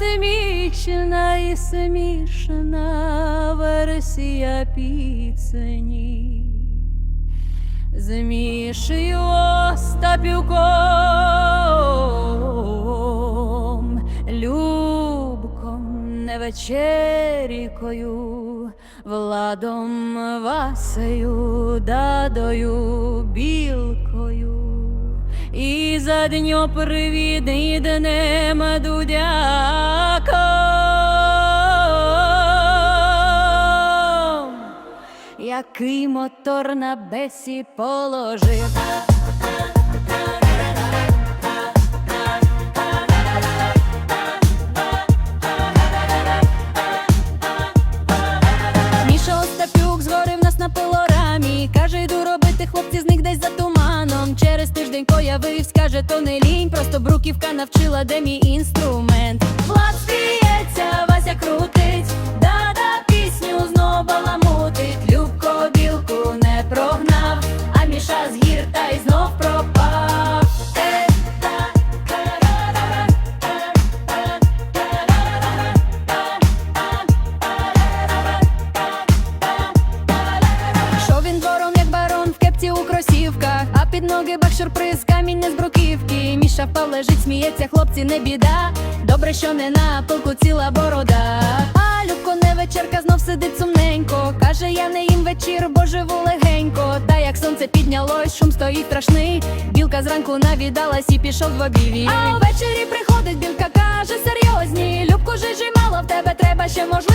Ритмічна і смішна версія пісені. Змішую остапівком, любком, невечерікою, владом Васею, дадою, білкою. За дньо привідний днем дудяком, який мотор на бесі положив. Появився, то не лінь. Просто бруківка навчила, де мій інструмент. Влад сміється, Вася крутить, да-да пісню знов баламутить. Любко білку не прогнав, а Міша з гір та й знов пропав. Шов він двором, як барон в кепці у кросівках, а під ноги бах сюрприз, камінь не з бруківки. Впав, лежить, сміється, хлопці, не біда. Добре, що не на пилку ціла борода. А Любко не вечірка знов сидить сумненько. Каже, я не їм вечір, бо живу легенько. Та як сонце піднялось, шум стоїть страшний. Білка зранку навідалась і пішов в обіві. А ввечері приходить білка, каже серйозні. Любку жижі мало, в тебе треба ще можливості.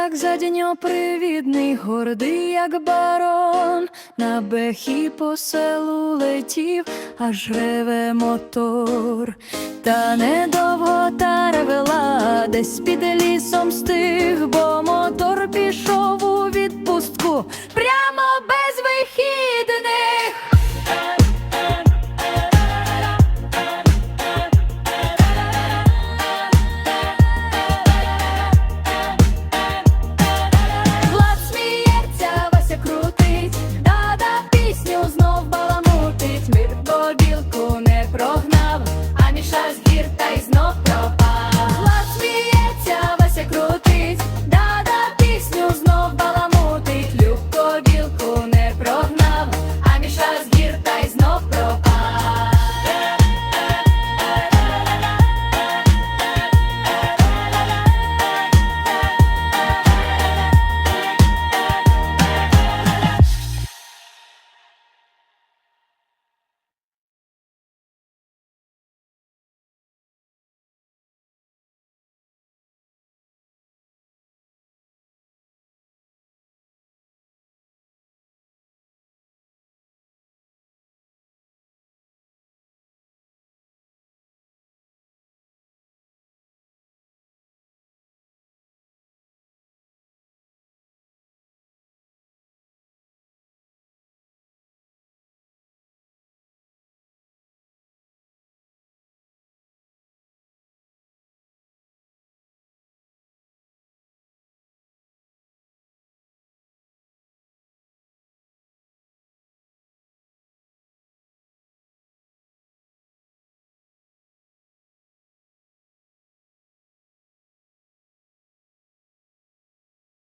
Дудяк за дньо привідний, гордий, як барон, на бехі по селу летів, аж реве мотор. Та недовго та ревела, десь під лісом стих бо збір та й знов про.